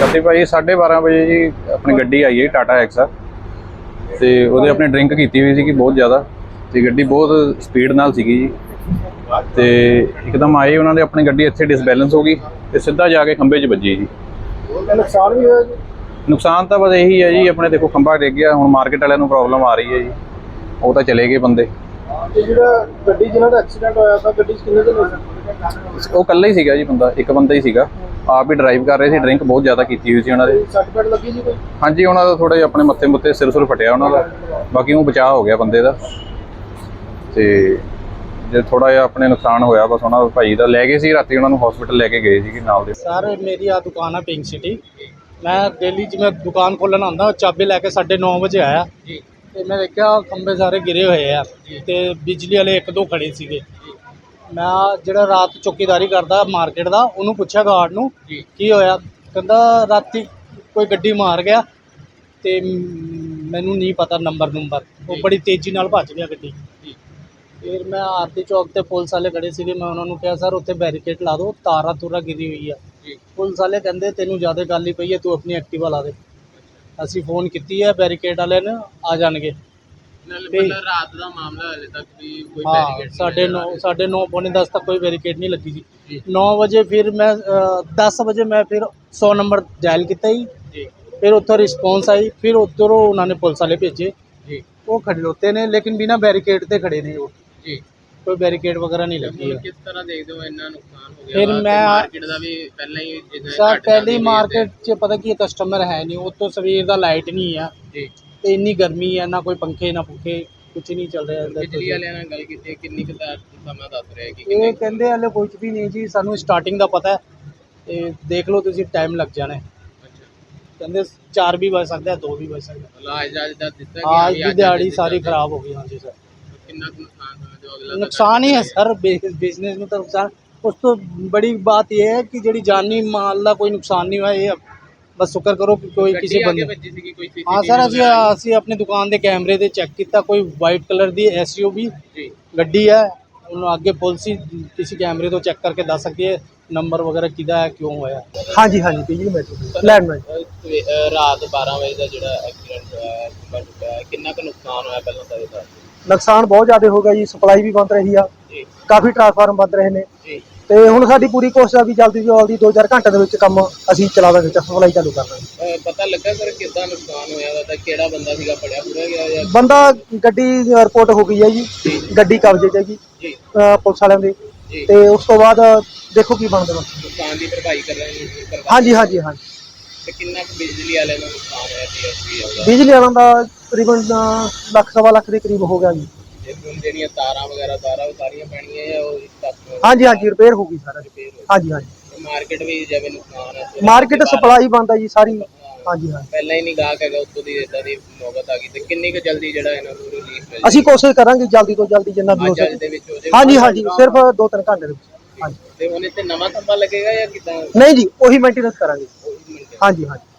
ਰਾਤੀ ਭਾਈ 12:30 ਵਜੇ ਜੀ ਆਪਣੀ ਗੱਡੀ ਆਈ ਹੈ ਟਾਟਾ ਐਕਸਾ ਤੇ ਉਹਦੇ ਆਪਣੇ ਡਰਿੰਕ ਕੀਤੀ ਹੋਈ ਸੀ ਕਿ ਬਹੁਤ ਜ਼ਿਆਦਾ ਤੇ ਗੱਡੀ ਬਹੁਤ ਸਪੀਡ ਨਾਲ ਸੀਗੀ ਜੀ। ਤੇ ਇੱਕਦਮ ਆਏ ਉਹਨਾਂ ਦੇ ਆਪਣੀ ਗੱਡੀ ਇੱਥੇ ਡਿਸਬੈਲੈਂਸ ਹੋ ਗਈ ਤੇ ਸਿੱਧਾ ਜਾ ਕੇ ਖੰਭੇ 'ਚ ਵੱਜੀ ਜੀ। ਨੁਕਸਾਨ ਵੀ ਹੋਇਆ ਜੀ? ਨੁਕਸਾਨ ਤਾਂ ਬਸ ਇਹੀ ਹੈ ਜੀ ਆਪਣੇ ਦੇਖੋ ਖੰਭਾ ਡਿੱਗ ਗਿਆ ਹੁਣ ਮਾਰਕੀਟ ਵਾਲਿਆਂ ਨੂੰ ਪ੍ਰੋਬਲਮ ਆ ਰਹੀ ਹੈ ਜੀ। ਉਹ ਤਾਂ ਚਲੇ ਗਏ ਬੰਦੇ। ਤੇ ਜਿਹੜਾ ਗੱਡੀ ਜਿਹਨਾਂ ਦਾ ਐਕਸੀਡੈਂਟ ਹੋਇਆ ਤਾਂ ਗੱਡੀ 'ਚ ਕਿੰਨੇ ਜਣੇ ਸੀ ਉਹ ਇਕੱਲਾ ਹੀ ਸੀਗਾ ਜੀ ਬੰਦਾ ਇੱਕ ਬੰਦਾ ਹੀ ਸੀਗਾ। ਆਪ ਹੀ ਡਰਾਈਵ ਕਰ ਰਹੇ ਸੀ ਡਰਿੰਕ ਬਹੁਤ ਜ਼ਿਆਦਾ ਕੀਤੀ ਹੋਈ ਸੀ ਉਹਨਾਂ ਦੇ। ਸੱਟ ਪੇਟ ਲੱਗੀ ਜੀ ਕੋਈ? ਹਾਂਜੀ ਉਹਨਾਂ ਦਾ ਥੋੜਾ ਜਿਹਾ ਆਪਣੇ ਮੱਥੇ ਮੁੱਤੇ ਸਿਰ ਸੁਰ ਫਟਿਆ ਉਹਨਾਂ ਦਾ। ਬਾਕੀ ਉਹ ਬਚਾਅ ਹੋ ਗਿਆ ਬੰਦੇ ਦਾ। ਤੇ ਜੇ ਥੋੜਾ ਜਿਹਾ ਆਪਣੇ ਨੁਕਸਾਨ ਹੋਇਆ ਬਸ ਉਹਨਾਂ ਦਾ ਭਾਈ ਦਾ ਲੈ ਗਏ ਸੀ ਰਾਤੀ ਉਹਨਾਂ ਨੂੰ ਹਸਪੀਟਲ ਲੈ ਕੇ ਗਏ ਸੀਗੇ ਨਾਲ ਦੇ। ਸਰ ਮੇਰੀ ਆ ਦੁਕਾਨ ਆ ਪਿੰਕ ਸਿਟੀ ਮੈਂ ਦਿੱਲੀ 'ਚ ਮੈਂ ਦੁਕਾਨ ਖੋਲ੍ਹਣ ਆਉਂਦਾ ਚਾਬੀ ਲੈ ਕੇ 9:30 ਵਜੇ ਆਇਆ। ਜੀ ਤੇ ਮੈਂ ਦੇਖਿਆ ਖੰਭੇ ਸਾਰੇ ਗਿਰੇ ਹੋਏ ਆ। ਤੇ ਬਿਜਲੀ ਵਾਲੇ ਇੱਕ ਦੋ ਖੜੇ ਸੀਗੇ। ਮੈਂ ਜਿਹੜਾ ਰਾਤ ਚੌਕੀਦਾਰੀ ਕਰਦਾ ਮਾਰਕੀਟ ਦਾ ਉਹਨੂੰ ਪੁੱਛਿਆ ਗਾਰਡ ਨੂੰ ਜੀ। ਕੀ ਹੋਇਆ। ਕਹਿੰਦਾ ਰਾਤੀ ਕੋਈ ਗੱਡੀ ਮਾਰ ਗਿਆ ਤੇ ਮੈਨੂੰ ਨਹੀਂ ਪਤਾ ਨੰਬਰ ਨੰਬਰ। ਉਹ ਬੜੀ ਤੇਜ਼ੀ ਨਾਲ ਭੱਜ ਗਿਆ ਗੱਡੀ। ਜੀ। ਫਿਰ ਮੈਂ ਆਰਤੀ ਚੌਕ ਤੇ ਪੁਲਿਸ ਵਾਲੇ ਖੜੇ ਸੀਗੇ ਮੈਂ ਉਹਨਾਂ ਨੂੰ ਕਿਹਾ ਸਰ ਉੱਥੇ ਬੈਰੀਕੇਡ ਲਾ ਦਿਓ ਤਾਰਾਂ ਤੂਰਾ ਗਿਰੀ ਹੋਈ ਆ। ਜੀ। ਪੁਲਿਸ ਵਾਲੇ ਕਹਿੰਦੇ ਤੈਨੂੰ ਜ਼ਿਆਦਾ ਗੱਲ ਹੀ ਪਈ ਹੈ ਤੂੰ ਆਪਣੀ ਐਕਟਿਵਾ ਲਾ ਦੇ। ਅਸੀਂ ਫੋਨ ਕੀਤੀ ਹੈ ਬੈਰੀਕੇਡ ਵਾਲਿਆਂ ਨੇ ਆ ਜਾਣਗੇ। ਤੇ- ਮਤਲਬ ਰਾਤ ਦਾ ਮਾਮਲਾ ਹਲੇ ਤੱਕ ਵੀ ਕੋਈ ਹਾਂ ਬੈਰੀਕੇਡ ਸਾਢੇ ਨੌ ਸਾਢੇ ਨੌ ਪੌਣੇ 10 ਤੱਕ ਕੋਈ ਬੈਰੀਕੇਡ ਨਹੀਂ ਲੱਗੀ ਜੀ। ਜੀ। 9 ਵਜੇ ਫਿਰ ਮੈਂ 10 ਵਜੇ ਮੈਂ ਫਿਰ 100 ਨੰਬਰ ਡਾਇਲ ਕੀਤਾ ਜੀ। ਜੀ। ਫਿਰ ਉੱਥੋਂ ਰਿਸਪੌਂਸ ਆਈ। ਫਿਰ ਉੱਧਰੋਂ ਉਹਨਾਂ ਨੇ ਪੁਲਿਸ ਵਾਲੇ ਭੇਜੇ। ਜੀ। ਉਹ ਖੜਲੋਤੇ ਨੇ ਲੇਕਿਨ ਬਿਨਾ ਬੈਰੀਕੇਡ ਤੇ ਖੜੇ ਨੇ ਉਹ। ਜੀ। ਕੋਈ ਬੈਰੀਕੇਡ ਵਗੈਰਾ ਨਹੀਂ ਲੱਗੀ ਹੁਣ ਹੈ ਕਿਸ ਤਰ੍ਹਾਂ ਦੇਖਦੇ ਹੋ ਇੰਨਾ ਨੁਕਸਾਨ ਹੋ ਗਿਆ ਫਿਰ ਵਾ? ਤੇ ਮੈਂ- ਮਾਰਕੀਟ ਦਾ ਵੀ ਪਹਿਲਾਂ ਹੀ ਜਿੱਦਾਂ ਸਰ ਘੱਟ ਪਹਿਲੀ ਜਾਂਦੀ ਵੀ ਹੈ ਮਾਰਕੀਟ 'ਚ ਪਤਾ ਕੀ ਕਸਟਮਰ ਹੈ ਨਹੀਂ ਉਹ ਤੋਂ ਸਵੇਰ ਦਾ ਲਾਈਟ ਨਹੀਂ ਆ। ਜੀ। ਤੇ ਇੰਨੀ ਗਰਮੀ ਹੈ ਨਾ ਕੋਈ ਪੰਖੇ ਨਾ ਪੁੱਖੇ ਕੁਝ ਨਹੀਂ ਚੱਲ ਰਿਹਾ ਅੰਦਰ ਬਿਜਲੀ ਵਾਲਿਆਂ ਨਾਲ ਗੱਲ ਕੀਤੀ ਹੈ, ਕਿੰਨੀ ਕੁ ਦਾ ਸਮਾਂ ਦੱਸ ਰਿਹਾ ਕਿ ਇਹ ਕਹਿੰਦੇ ਹਲੇ ਕੁਝ ਵੀ ਨਹੀਂ ਜੀ ਸਾਨੂੰ ਸਟਾਰਟਿੰਗ ਦਾ ਪਤਾ ਹੈ। ਤੇ ਦੇਖ ਲਓ ਤੁਸੀਂ ਟਾਈਮ ਲੱਗ ਜਾਣਾ ਹੈ। ਕਹਿੰਦੇ 4 ਵੀ ਵੱਜ ਸਕਦਾ 2 ਵੀ ਵੱਜ ਸਕਦਾ ਅੱਜ ਦਾ ਦਿੱਤਾ ਅੱਜ ਦੀ ਦਿਹਾੜੀ ਸਾਰੀ ਖਰਾਬ ਹੋ ਗਈ ਹਾਂਜੀ ਸਰ ਕਿੰਨਾ ਕੁ ਨੁਕਸਾਨ ਹੋਇਆ ਜੋ ਅਗਲਾ ਨੁਕਸਾਨ ਹੀ ਹੈ ਸਰ ਬਿਜ਼ਨਸ ਨੂੰ ਤਾਂ ਨੁਕਸਾਨ। ਉਸ ਤੋਂ ਬੜੀ ਬਾਤ ਇਹ ਹੈ ਕਿ ਜਿਹੜੀ ਜਾਨੀ ਮਾਲ ਦਾ ਕੋਈ ਨੁਕਸਾਨ ਨਹੀਂ ਹੋਇਆ ਇਹ ਬਸ ਸ਼ੁਕਰ ਕਰੋ ਕਿ ਕੋਈ ਕਿਸੇ ਬੰਦੇ ਬੰਦੇ ਹਾਂ ਸਰ ਅਸੀਂ? ਅਸੀਂ ਆਪਣੀ ਦੁਕਾਨ ਦੇ ਕੈਮਰੇ ਤੇ ਚੈੱਕ ਕੀਤਾ ਕੋਈ ਵਾਈਟ ਕਲਰ ਦੀ ਐਸਯੂਵੀ ਜੀ। ਗੱਡੀ ਹੈ। ਉਹਨੂੰ ਅੱਗੇ ਪੁਲਿਸ ਹੀ ਕਿਸੇ ਕੈਮਰੇ ਤੋਂ ਚੈੱਕ ਕਰਕੇ ਦੱਸ ਸਕਦੀ ਹੈ ਨੰਬਰ ਵਗੈਰਾ ਕਿਹਦਾ ਹੈ ਕਿਉਂ ਹੋਇਆ ਹਾਂਜੀ ਹਾਂਜੀ ਬਿਜਲੀ ਮੈਟਰ ਲੈਂਡਮਾਈਨ ਅਹ ਰਾਤ 12 ਵਜੇ ਦਾ ਜਿਹੜਾ ਐਕਸੀਡੈਂਟ ਹੋਇਆ ਹੈ, ਕਿੰਨਾ ਕੁ ਨੁਕਸਾਨ ਹੋਇਆ ਪਹਿਲਾਂ ਤਾਂ ਇਹ ਦੱਸ ਦਿਓ। ਨੁਕਸਾਨ ਬਹੁਤ ਜ਼ਿਆਦਾ ਹੋ ਗਿਆ ਜੀ ਸਪਲਾਈ ਵੀ ਬੰਦ ਰਹੀ ਆ। ਜੀ। ਕਾਫੀ ਟਰਾਂਸਫਾਰਮ ਬੰਦ ਰਹੇ ਨੇ। ਜੀ। ਤੇ ਹੁਣ ਸਾਡੀ ਪੂਰੀ ਕੋਸ਼ਿਸ਼ ਆ ਵੀ ਜਲਦੀ ਤੋਂ ਜਲਦੀ 2-4 ਘੰਟੇ ਦੇ ਵਿੱਚ ਕੰਮ ਅਸੀਂ ਚਲਾ ਦਾਂਗੇ ਸਪਲਾਈ ਚਾਲੂ ਕਰ ਦਾਂਗੇ। ਅਹ ਪਤਾ ਲੱਗਾ ਸਰ ਕਿੱਦਾਂ ਨੁਕਸਾਨ ਹੋਇਆ ਤਾਂ ਕਿਹੜਾ ਬੰਦਾ ਸੀਗਾ ਫੜਿਆ ਪੂਰਾ ਗਿਆ ਜਾਂ? ਬੰਦਾ ਗੱਡੀ ਰਿਪੋਰਟ ਹੋ ਗਈ ਹੈ ਜੀ ਗੱਡੀ ਕਬਜ਼ੇ 'ਚ ਹੈ ਜੀ ਜੀ। ਅਹ ਪੁਲਿਸ ਵਾਲਿਆਂ ਦੇ। ਜੀ। ਤੇ ਉਸ ਤੋਂ ਬਾਅਦ ਦੇਖੋ ਕੀ ਬਣਦਾ ਵਾ। ਨੁਕਸਾਨ ਦੀ ਭਰਪਾਈ ਕਰ ਰਹੇ ਨੇ ਕਰਵਾ ਹਾਂਜੀ ਹਾਂਜੀ ਹਾਂਜੀ। ਤੇ ਕਿੰਨਾ ਕੁ ਬਿਜਲੀ ਵਾਲਿਆਂ ਦਾ ਨੁਕਸਾਨ ਹੋਇਆ ਦਾ? ਬਿਜਲੀ ਵਾਲਿਆਂ ਦਾ ਤਕਰੀਬਨ ਅਹ, ਲੱਖ ਸਵਾ ਲੱਖ ਦੇ ਕਰੀਬ ਹੋ ਗਿਆ ਜੀ। ਹੁਣ ਜਿਹੜੀਆਂ ਤਾਰਾਂ ਵਗੈਰਾ ਤਾਰਾਂ ਉਹ ਸਾਰੀਆਂ ਪੈਣੀਆਂ ਜਾਂ ਉਹ ਤੱਕ ਹਾਂਜੀ ਹਾਂਜੀ ਰਿਪੇਅਰ ਹੋ ਗਈ ਸਾਰਾ। ਹੋ ਹਾਂਜੀ ਹਾਂਜੀ। ਮਾਰਕੀਟ ਵੀ ਜਿਵੇਂ ਨੁਕਸਾਨ ਹੈ ਮਾਰਕੀਟ ਸਪਲਾਈ ਬੰਦ ਹੈ ਜੀ ਸਾਰੀ। ਹਾਂਜੀ ਹਾਂਜੀ। ਪਹਿਲਾਂ ਹੀ ਨਹੀਂ ਗਾਹਕ ਹੈਗਾ ਉੱਤੋਂ ਦੀ ਇਦਾਂ ਦੀ ਨੌਬਤ ਆ ਗਈ ਤੇ ਕਿੰਨੀ ਕੁ ਜਲਦੀ ਜਿਹੜਾ ਇਹਨਾਂ ਨੂੰ ਰਿਲੀਫ ਮਿਲ ਅਸੀਂ ਕੋਸ਼ਿਸ਼ ਕਰਾਂਗੇ ਜਲਦੀ ਤੋਂ ਜਲਦੀ ਜਿੰਨਾ ਵੀ ਹੋ ਸਕੇ। ਹੋ ਹਾਂਜੀ ਹਾਂਜੀ ਸਿਰਫ 2-3 ਘੰਟੇ ਦੇ ਵਿੱਚ। ਹਾਂਜੀ। ਤੇ ਹੁਣ ਇੱਥੇ ਨਵਾਂ ਖੰਭਾ ਲੱਗੇਗਾ ਜਾਂ ਕਿਦਾਂ? ਨਹੀਂ ਜੀ ਉਹੀ ਮੇਨਟੇਨੈਂਸ ਕਰਾਂਗੇ। ਹਾਂਜੀ ਹਾਂਜੀ।